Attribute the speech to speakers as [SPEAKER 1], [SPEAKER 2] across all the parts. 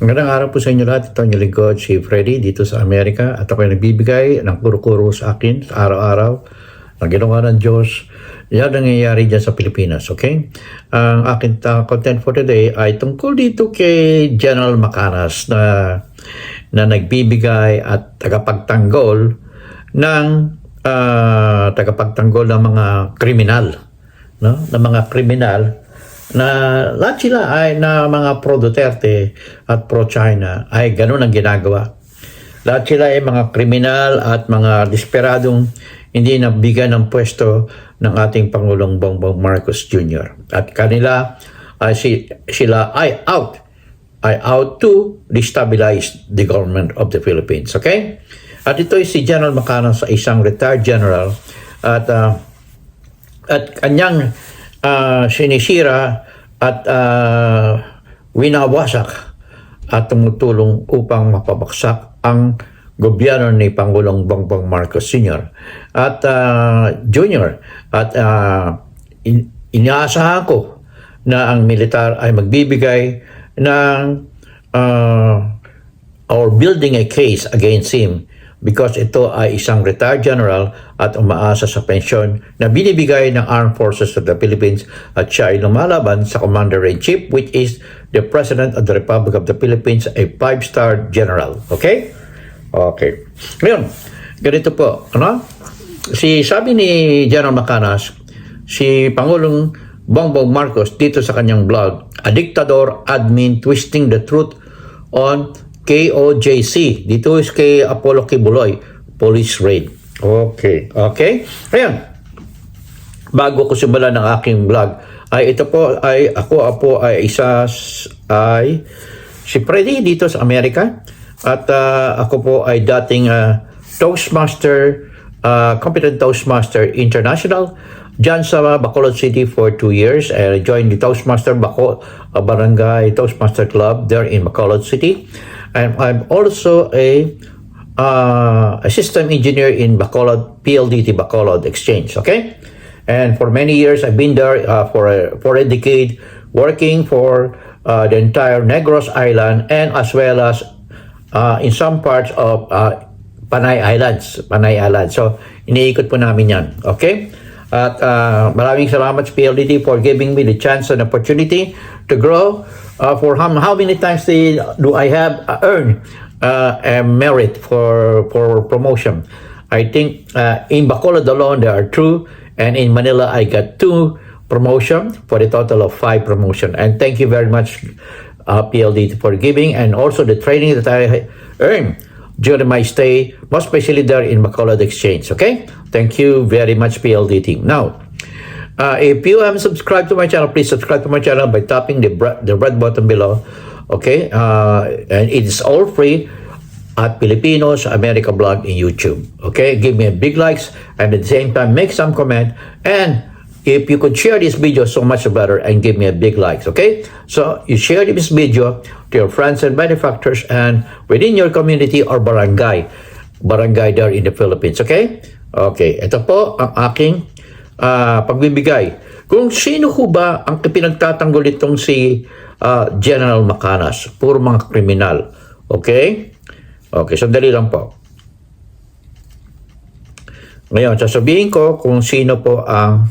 [SPEAKER 1] Magandang araw po sa inyo lahat. Ito ang lingkod, si Freddy dito sa Amerika. At ako ay nagbibigay ng kuro-kuro sa akin sa araw-araw na ginawa ng Diyos. Yan ang nangyayari dyan sa Pilipinas, okay? Ang aking uh, content for today ay tungkol dito kay General Macanas na, na nagbibigay at tagapagtanggol ng ah, tagapagtanggol ng mga kriminal no? ng mga kriminal na lahat sila ay na mga pro Duterte at pro China ay ganun ang ginagawa. Lahat sila ay mga kriminal at mga desperadong hindi nabigyan ng pwesto ng ating Pangulong Bongbong Marcos Jr. At kanila ay si, sila ay out ay out to destabilize the government of the Philippines. Okay? At ito ay si General Macanan sa isang retired general at ah, at kanyang ah, sinisira at ah, winawasak at tumutulong upang mapabaksak ang gobyerno ni Pangulong Bongbong Marcos Sr. At ah, Junior at ah, in- inaasahan ko na ang militar ay magbibigay ng ah, or building a case against him because ito ay isang retired general at umaasa sa pensyon na binibigay ng Armed Forces of the Philippines at siya ay lumalaban sa Commander-in-Chief which is the President of the Republic of the Philippines, a five-star general. Okay? Okay. Ngayon, ganito po, ano? Si sabi ni General Macanas, si Pangulong Bongbong Marcos dito sa kanyang blog, a dictator admin twisting the truth on KOJC. Dito is kay Apollo Kibuloy, police raid. Okay, okay. Ayan. Bago ko simulan ng aking vlog, ay ito po ay ako po ay isa ay si Freddy dito sa Amerika at ah, ako po ay dating ah, Toastmaster ah, competent Toastmaster International Diyan sa Bacolod City for two years. I joined the Toastmaster Baco, uh, Barangay Toastmaster Club there in Bacolod City. And I'm also a uh, a system engineer in Bacolod, PLDT Bacolod Exchange, okay? And for many years, I've been there uh, for, a, for a decade, working for uh, the entire Negros Island and as well as uh, in some parts of uh, Panay Islands. Panay Islands. So, iniikot po namin yan, okay? At uh, maraming salamat sa PLDT for giving me the chance and opportunity to grow. Uh, for how, how many times do I have uh, earned uh, a merit for for promotion? I think uh, in Bacolod alone there are two, and in Manila I got two promotion for a total of five promotion. And thank you very much, uh, PLDT, for giving and also the training that I earned during my stay, most especially there in Bacolod Exchange. Okay, thank you very much, PLDT. Now, uh, if you haven't subscribed to my channel, please subscribe to my channel by tapping the the red button below. Okay, uh, and it is all free at Filipinos America Blog in YouTube. Okay, give me a big likes and at the same time make some comment and if you could share this video so much better and give me a big likes okay? So you share this video to your friends and benefactors and within your community or barangay barangay there in the Philippines okay? Okay ito po ang aking ah, pagbibigay. Kung sino ho ba ang pinagtatanggol itong si ah, General Macanas puro mga kriminal okay? Okay sandali lang po. Ngayon, sasabihin ko kung sino po ang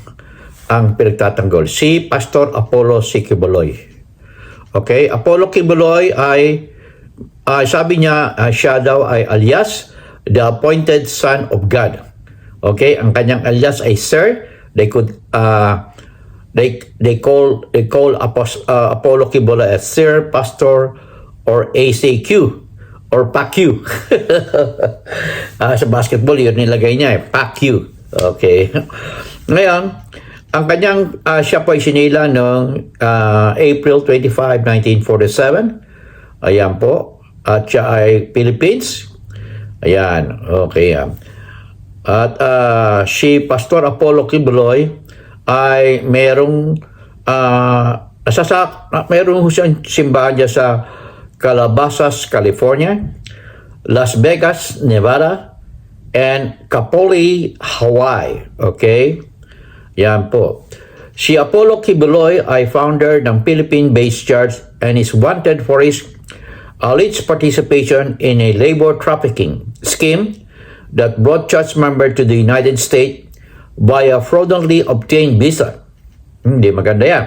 [SPEAKER 1] ang pinagtatanggol. Si Pastor Apollo C. Kibuloy. Okay? Apollo Kibuloy ay, ay sabi niya, ah, siya daw ay alias, the appointed son of God. Okay? Ang kanyang alias ay Sir. They could, uh, they, they call, they call Apos, uh, Apollo Kibuloy as Sir, Pastor, or ACQ or PAQ. Ah, sa basketball, yun nilagay niya eh, PAQ. Okay. Ngayon, ang kanyang, ah, siya po ay sinila noong ah, April 25, 1947. Ayan po. At siya ay Philippines. Ayan. Okay. At ah, si Pastor Apollo Kibuloy ay merong ah nasasak, meron ho siyang simbahan dyan sa Calabasas, California, Las Vegas, Nevada, and Kapoli, Hawaii. Okay? Yan po. Si Apollo Kibuloy ay founder ng Philippine-based church and is wanted for his alleged participation in a labor trafficking scheme that brought church member to the United States via fraudulently obtained visa. Hmm, Hindi maganda yan.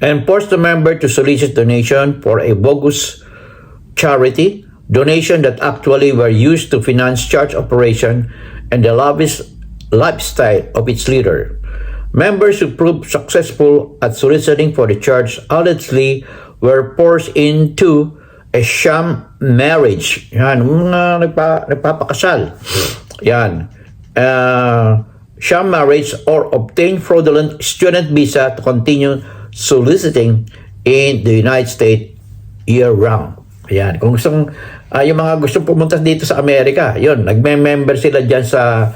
[SPEAKER 1] And forced the member to solicit donation for a bogus charity, donation that actually were used to finance church operation and the lavish lifestyle of its leader. Members who proved successful at soliciting for the church allegedly were forced into a sham marriage. Yan, mga nagpa, nagpapakasal. Yan. Uh, sham marriage or obtain fraudulent student visa to continue soliciting in the United States year-round. Ayan. Kung gustong, ah, yung mga gustong pumunta dito sa Amerika, yun, nagme-member sila dyan sa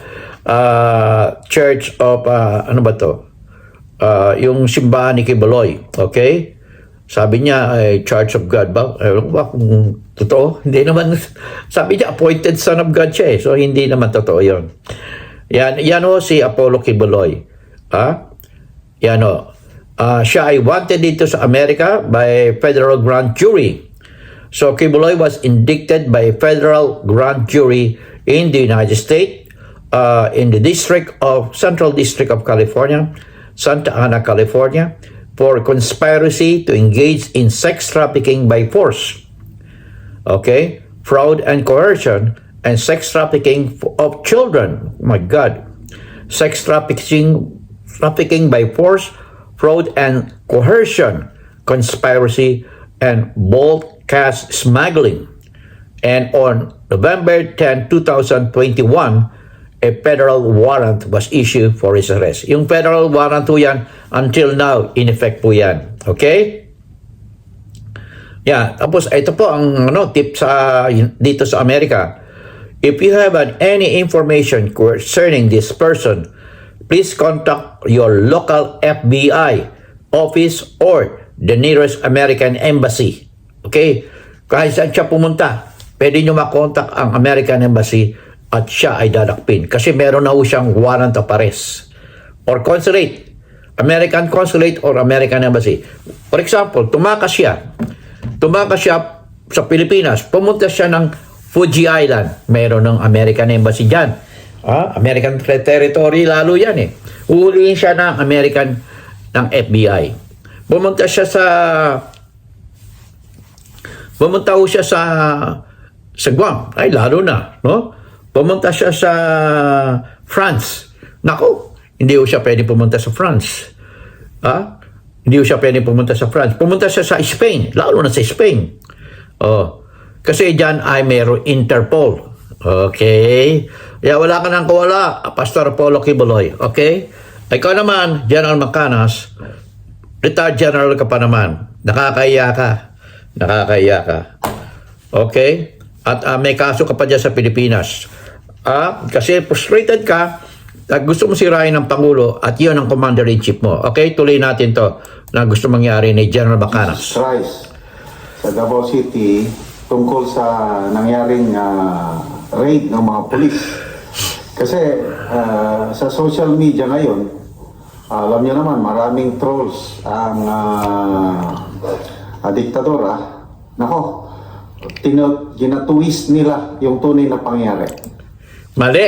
[SPEAKER 1] ah, Church of, ah, ano ba to? Ah, yung simbahan ni Kibaloy. Okay? Sabi niya, ay Church of God ba? Ewan ba kung totoo? Hindi naman. Sabi niya, appointed son of God siya eh. So, hindi naman totoo yun. Yan, yan ho si Apollo Kibaloy. Ha? Yan ho. Ah, siya ay wanted dito sa Amerika by federal grand jury. So Kibuloy was indicted by federal grand jury in the United States uh, in the District of Central District of California, Santa Ana, California, for conspiracy to engage in sex trafficking by force. Okay, fraud and coercion, and sex trafficking of children. My God, sex trafficking, trafficking by force, fraud and coercion, conspiracy, and bold cash smuggling. And on November 10, 2021, a federal warrant was issued for his arrest. Yung federal warrant po yan, until now, in effect po yan. Okay? Yeah, tapos ito po ang ano, tip sa dito sa Amerika. If you have an, any information concerning this person, please contact your local FBI office or the nearest American embassy. Okay? Kahit saan siya pumunta, pwede nyo makontak ang American Embassy at siya ay dadakpin. Kasi meron na ho siyang warrant of arrest. Or consulate. American consulate or American Embassy. For example, tumakas siya. Tumakas siya sa Pilipinas. Pumunta siya ng Fuji Island. Meron ng American Embassy dyan. Ah, American territory lalo yan eh. Uhulihin siya ng American ng FBI. Pumunta siya sa Pumunta siya sa sa Guam. Ay, lalo na. No? Pumunta siya sa France. Nako, hindi ho siya pwede pumunta sa France. Ha? Hindi ho siya pwede pumunta sa France. Pumunta siya sa Spain. Lalo na sa Spain. Oh. Kasi dyan ay mayroong Interpol. Okay? Kaya wala ka nang kawala, Pastor Apollo Kibuloy. Okay? Ikaw naman, General Macanas, retired general ka pa naman. Nakakaya ka. Nakakaya ka. Okay? At ah, may kaso ka pa dyan sa Pilipinas. Ah, kasi frustrated ka, at gusto mo sirain ng Pangulo at yun ang Commander-in-Chief mo. Okay? Tuloy natin to na gusto mangyari ni General Bacanas.
[SPEAKER 2] Christ sa Davao City tungkol sa nangyaring ah, raid ng mga pulis. Kasi ah, sa social media ngayon, alam niyo naman, maraming trolls ang ah, ah, diktadora. Nako, ginatwist nila yung tunay na pangyari.
[SPEAKER 1] Mali.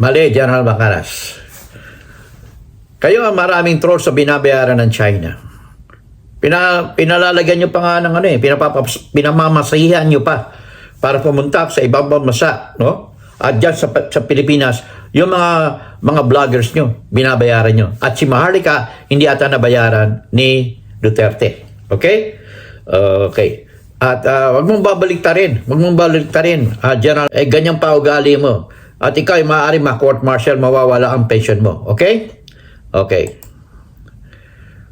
[SPEAKER 1] Mali, General Bacanas. Kayo ang maraming trolls sa binabayaran ng China. Pina, pinalalagyan nyo pa nga ng ano eh, pinapapas, pinamamasahihan nyo pa para pumunta sa ibang bansa, no? At dyan sa, sa Pilipinas, yung mga mga vloggers nyo, binabayaran nyo. At si Maharlika, hindi ata nabayaran ni Duterte. Okay? Okay. At uh, wag mong babaliktarin, wag mong babaliktarin, uh, General, eh ganyan pa ugali mo. At ikaw ay maaari ma-court martial, mawawala ang pension mo. Okay? Okay.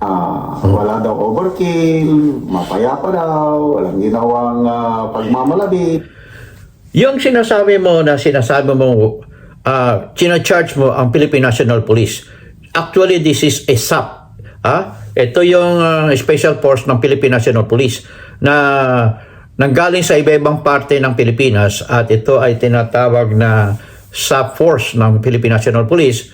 [SPEAKER 2] Ah, wala daw overkill, mapayapa daw, walang ginawang ah, pagmamalabit.
[SPEAKER 1] Yung sinasabi mo na sinasabi mo, uh, charge mo ang Philippine National Police. Actually, this is a SAP. Ah? Ito yung uh, Special Force ng Philippine National Police na nanggaling sa iba-ibang parte ng Pilipinas at ito ay tinatawag na SAP Force ng Philippine National Police.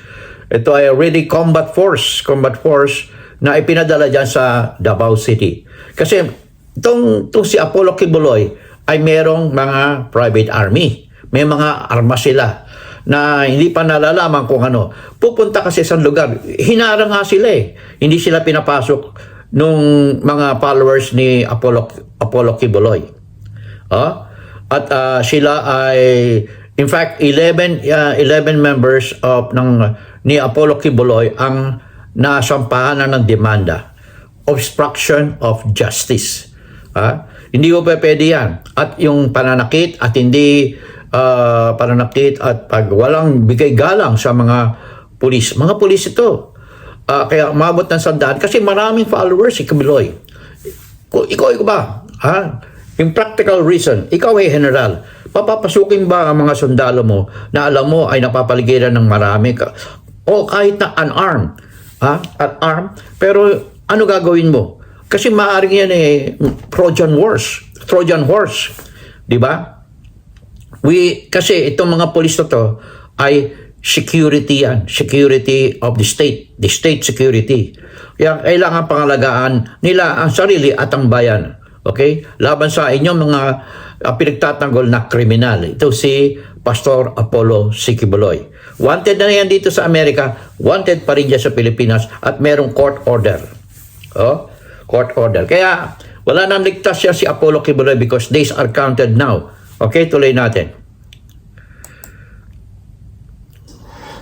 [SPEAKER 1] Ito ay really combat force, combat force na ipinadala dyan sa Davao City. Kasi itong, itong si Apollo Kibuloy ay merong mga private army. May mga armas sila na hindi pa nalalaman kung ano. Pupunta kasi sa lugar, hinarang nga sila eh. Hindi sila pinapasok nung mga followers ni Apollo, Apollo Kibuloy. Ah? At ah, sila ay in fact 11 ah, 11 members of ng ni Apollo Kibuloy ang nasampahan na ng demanda obstruction of justice. Ah? Hindi ko pa pwede yan. At yung pananakit at hindi ah, pananakit at pag walang bigay galang sa mga pulis. Mga pulis ito. Ah, kaya umabot ng sandaan kasi maraming followers si Kibuloy. Ikaw, ikaw ba? Ha? In practical reason, ikaw ay general. Papapasukin ba ang mga sundalo mo na alam mo ay napapaligiran ng marami ka? O kahit na unarmed. Ha? Unarmed. Pero ano gagawin mo? Kasi maaaring yan eh, Trojan Wars. Trojan Horse. Di ba? We, kasi itong mga polis na to ay security yan. Security of the state. The state security. Kaya kailangan pangalagaan nila ang sarili at ang bayan. Okay? Laban sa inyong mga uh, pinagtatanggol na kriminal. Ito si Pastor Apollo Sikibuloy. Wanted na yan dito sa Amerika. Wanted pa rin dyan sa Pilipinas. At merong court order. Oh, court order. Kaya wala nang ligtas siya si Apollo Kibuloy because days are counted now. Okay, tuloy natin.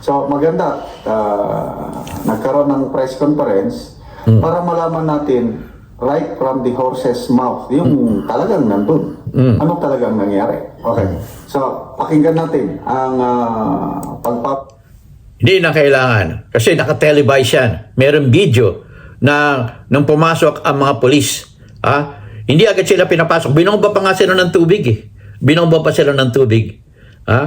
[SPEAKER 2] So maganda, ah, nagkaroon ng press conference para malaman natin right from the horse's mouth, yung talagang nandun. Ano talagang nangyari? Okay. So, pakinggan natin ang uh, pagpap...
[SPEAKER 1] Hindi na kailangan. Kasi naka-televise yan. Meron video na nung pumasok ang mga polis. Ha? Hindi agad sila pinapasok. Binomba pa nga sila ng tubig eh. Binomba pa sila ng tubig. Ha?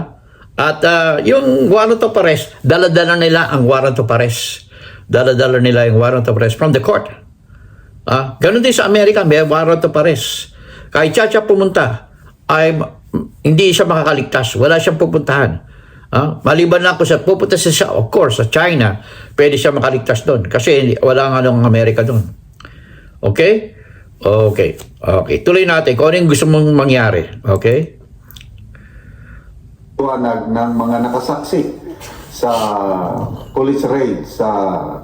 [SPEAKER 1] At ah, yung warrant of arrest, dala-dala nila ang warrant of arrest. Dala-dala nila yung warrant of arrest from the court. Ah, ganun din sa Amerika, may warrant of arrest. Kahit siya siya pumunta, ay hindi siya makakaligtas. Wala siyang pupuntahan. Ah, maliban na ako sa pupunta siya, of course, sa China, pwede siya makaligtas doon. Kasi wala nga ng Amerika doon. Okay? Okay. Okay. Tuloy natin kung ano gusto mong mangyari. Okay?
[SPEAKER 2] liwanag ng mga nakasaksi sa police raid sa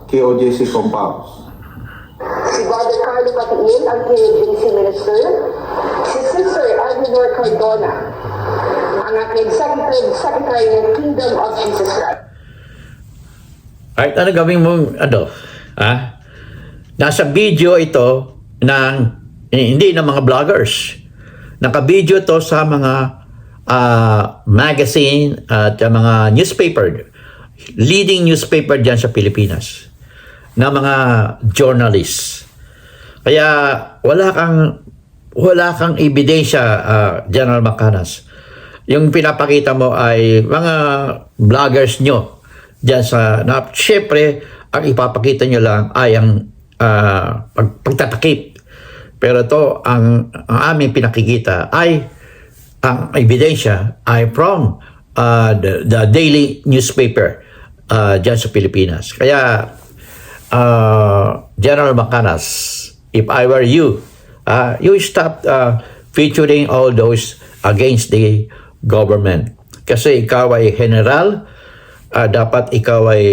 [SPEAKER 2] KOJC compound.
[SPEAKER 3] Batiin, ang PAJC Minister, si Sister Alvinor Cardona, ang Executive Secretary ng Kingdom of Jesus Christ.
[SPEAKER 1] Kahit ano gawin mo, ano, ha? Nasa video ito ng, hindi ng mga vloggers. Naka-video to sa mga ah, magazine at mga newspaper, leading newspaper dyan sa Pilipinas, na mga journalists. Kaya wala kang wala kang ebidensya, ah, General Macanas. Yung pinapakita mo ay mga vloggers nyo dyan sa, na syempre, ang ipapakita nyo lang ay ang ah, pag, pagtatakip. Pero to ang, ang aming pinakikita ay ang ebidensya ay from ah, the, the daily newspaper uh, dyan sa Pilipinas. Kaya, uh, General Macanas, if I were you, uh, you stop uh, featuring all those against the government. Kasi ikaw ay general, uh, dapat ikaw ay,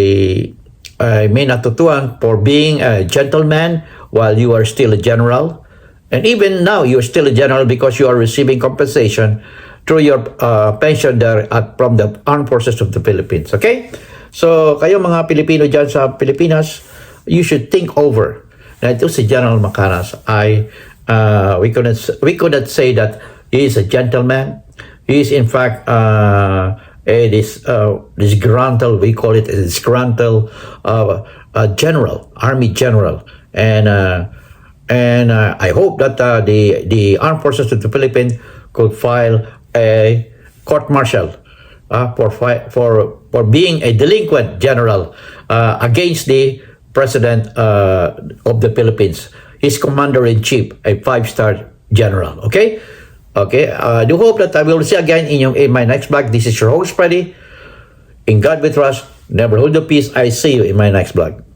[SPEAKER 1] ay may natutuan for being a gentleman while you are still a general. And even now, you're still a general because you are receiving compensation through your uh, pension there at, from the Armed Forces of the Philippines. Okay? So, kayo mga Pilipino dyan sa Pilipinas, you should think over ito si General Macaras ay uh, we, couldn't, we could not say that he is a gentleman. He is in fact uh, a dis, uh, disgruntled, we call it a disgruntled uh, uh, general, army general. And uh, and uh, I hope that uh, the the armed forces of the Philippines could file a court martial uh, for for for being a delinquent general uh, against the president uh, of the Philippines, his commander in chief, a five star general. Okay, okay. Uh, I do hope that I will see again in, your, in my next vlog. This is your host, Freddy. In God we trust. Never hold the peace. I see you in my next vlog.